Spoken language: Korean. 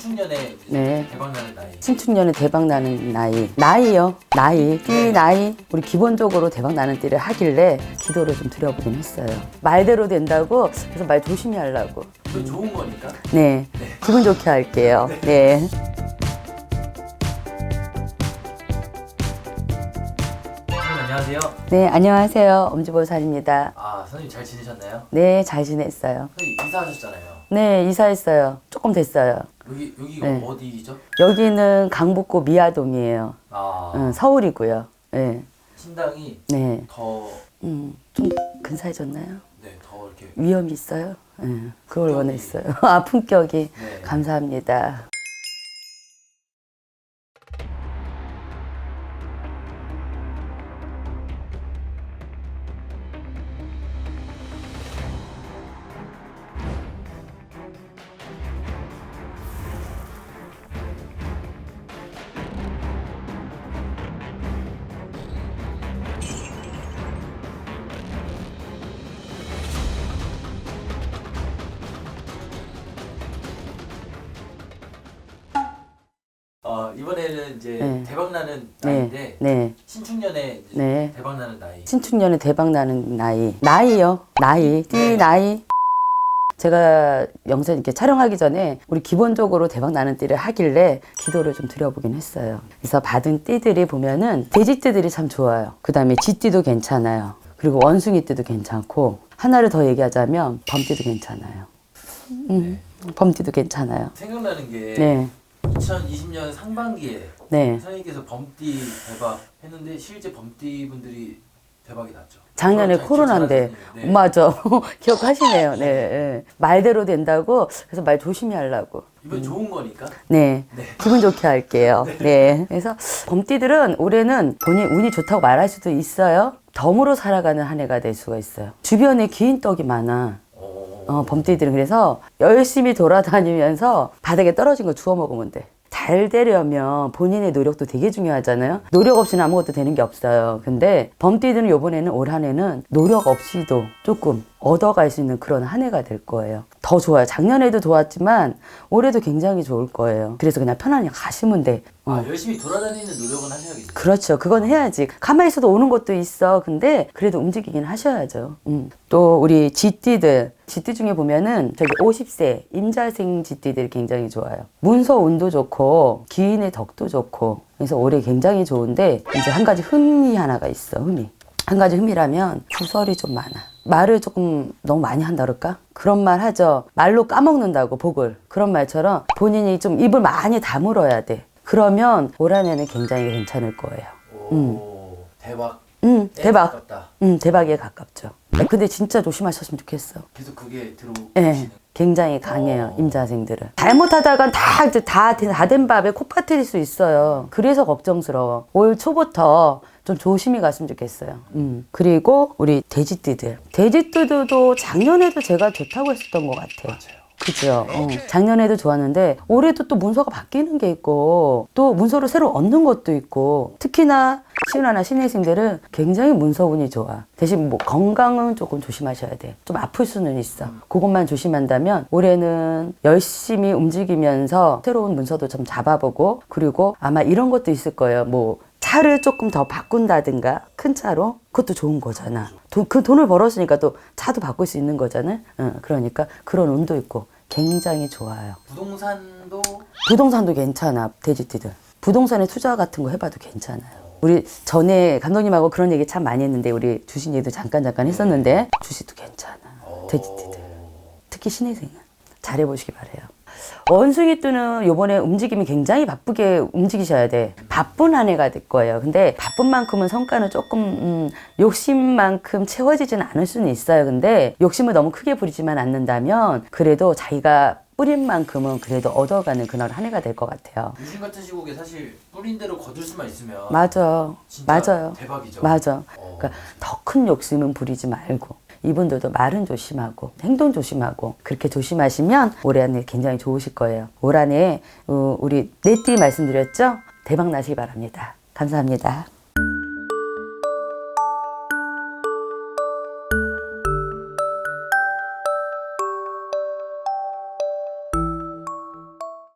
신축년에 네. 대박 나는 나이. 신축년에 대박 나는 나이. 나이요. 나이. 띠 나이. 우리 기본적으로 대박 나는 띠를 하길래 기도를 좀 드려보긴 했어요. 말대로 된다고 그래서 말 조심히 하려고. 그 좋은 거니까. 네. 기분 좋게 할게요. 네. 선생님 안녕하세요. 네, 안녕하세요. 엄지보살입니다. 아 선생님 잘 지내셨나요? 네, 잘 지냈어요. 선생님 이사하셨잖아요. 네, 이사했어요. 조금 됐어요. 여기 여기가 네. 어디죠? 여기는 강북구 미아동이에요. 아 응, 서울이고요. 네. 신당이 네. 더 음, 좀 근사해졌나요? 네, 더 이렇게 위험이 있어요? 네. 그걸. 원했어요. 아, 품격이. 네. 감사합니다. 어 이번에는 이제 네. 대박 나는 네. 나이인데 네. 신축년에 이제 네. 대박 나는 나이. 신축년에 대박 나는 나이. 나이요. 나이. 띠 네. 나이. 제가 영상 이렇게 촬영하기 전에 우리 기본적으로 대박 나는 띠를 하길래 기도를 좀 드려보긴 했어요. 그래서 받은 띠들이 보면은 돼지 띠들이 참 좋아요. 그 다음에 쥐띠도 괜찮아요. 그리고 원숭이 띠도 괜찮고 하나를 더 얘기하자면 범띠도 괜찮아요. 음, 범띠도 괜찮아요. 생각나는 게 네, 2020년 상반기에 네. 선생님께서 범띠 대박 했는데 실제 범띠 분들이 대박이 났죠. 작년에 잘 코로나인데. 네. 맞아 기억하시네요. 네, 네. 말대로 된다고 그래서 말 조심히 하려고. 이번 좋은 거니까. 네. 네. 기분 좋게 할게요. 네. 그래서 범띠들은 올해는 본인 운이 좋다고 말할 수도 있어요. 덤으로 살아가는 한 해가 될 수가 있어요. 주변에 긴 떡이 많아. 어, 어, 범띠들은 그래서 열심히 돌아다니면서 바닥에 떨어진 거 주워 먹으면 돼. 잘 되려면 본인의 노력도 되게 중요하잖아요. 노력 없이는 아무것도 되는 게 없어요. 근데 범띠들은 요번에는 올 한 해는 노력 없이도 조금 얻어갈 수 있는 그런 한 해가 될 거예요. 더 좋아요. 작년에도 좋았지만 올해도 굉장히 좋을 거예요. 그래서 그냥 편안히 가시면 돼. 어. 아, 열심히 돌아다니는 노력은 하셔야겠죠. 그렇죠. 그건 해야지. 가만히 있어도 오는 것도 있어. 근데 그래도 움직이긴 하셔야죠. 음. 또 우리 쥐띠들, 쥐띠 중에 보면은 저기 50세 임자생 쥐띠들이 굉장히 좋아요. 문서 운도 좋고 기인의 덕도 좋고 그래서 올해 굉장히 좋은데 이제 한 가지 흠이 하나가 있어. 흠이. 한 가지 흠이라면 구설이 좀 많아. 말을 조금 너무 많이 한다 그럴까? 그런 말 하죠. 말로 까먹는다고 복을. 그런 말처럼 본인이 좀 입을 많이 다물어야 돼. 그러면 올 한해는 굉장히 괜찮을 거예요. 오, 대박. 음, 대박. 가깝다. 음, 대박에 가깝죠. 근데 진짜 조심하셨으면 좋겠어. 계속 그게 들어오시는. 예. 굉장히 강해요, 어. 임자생들은. 잘못하다간 다, 이제 다, 다된 밥에 코 빠뜨릴 수 있어요. 그래서 걱정스러워. 올 초부터 좀 조심히 갔으면 좋겠어요. 음. 그리고 우리 돼지띠들. 돼지띠들도 작년에도 제가 좋다고 했었던 것 같아요. 맞아요. 그죠. 어. 작년에도 좋았는데 올해도 또 문서가 바뀌는 게 있고 또 문서를 새로 얻는 것도 있고 특히나 신하나 신혜생들은 굉장히 문서운이 좋아. 대신 뭐 건강은 조금 조심하셔야 돼. 좀 아플 수는 있어. 그것만 조심한다면 올해는 열심히 움직이면서 새로운 문서도 좀 잡아보고 그리고 아마 이런 것도 있을 거예요. 뭐 차를 조금 더 바꾼다든가 큰 차로 그것도 좋은 거잖아. 돈, 그 돈을 벌었으니까 또 차도 바꿀 수 있는 거잖아요. 응, 그러니까 그런 운도 있고 굉장히 좋아요. 부동산도 부동산도 괜찮아 돼지띠들. 부동산에 투자 같은 거 해봐도 괜찮아요. 우리 전에 감독님하고 그런 얘기 참 많이 했는데 우리 주신 얘기도 잠깐 잠깐 했었는데 주식도 괜찮아. 돼지띠들. 특히 신혜생은 잘해보시기 바래요. 원숭이 띠는 요번에 움직임이 굉장히 바쁘게 움직이셔야 돼. 바쁜 한 해가 될 거예요. 근데 바쁜 만큼은 성과는 조금 음, 욕심만큼 채워지지는 않을 수는 있어요. 근데 욕심을 너무 크게 부리지만 않는다면 그래도 자기가 뿌린 만큼은 그래도 얻어가는 그날 한 해가 될 것 같아요. 요즘 같은 시국에 사실 뿌린 대로 거둘 수만 있으면 맞아. 진짜 맞아요. 대박이죠. 맞아. 어. 그러니까 더 큰 욕심은 부리지 말고 이분들도 말은 조심하고 행동 조심하고 그렇게 조심하시면 올해 안에 굉장히 좋으실 거예요. 올 한해 어, 우리 네띠 말씀드렸죠? 대박 나시기 바랍니다. 감사합니다.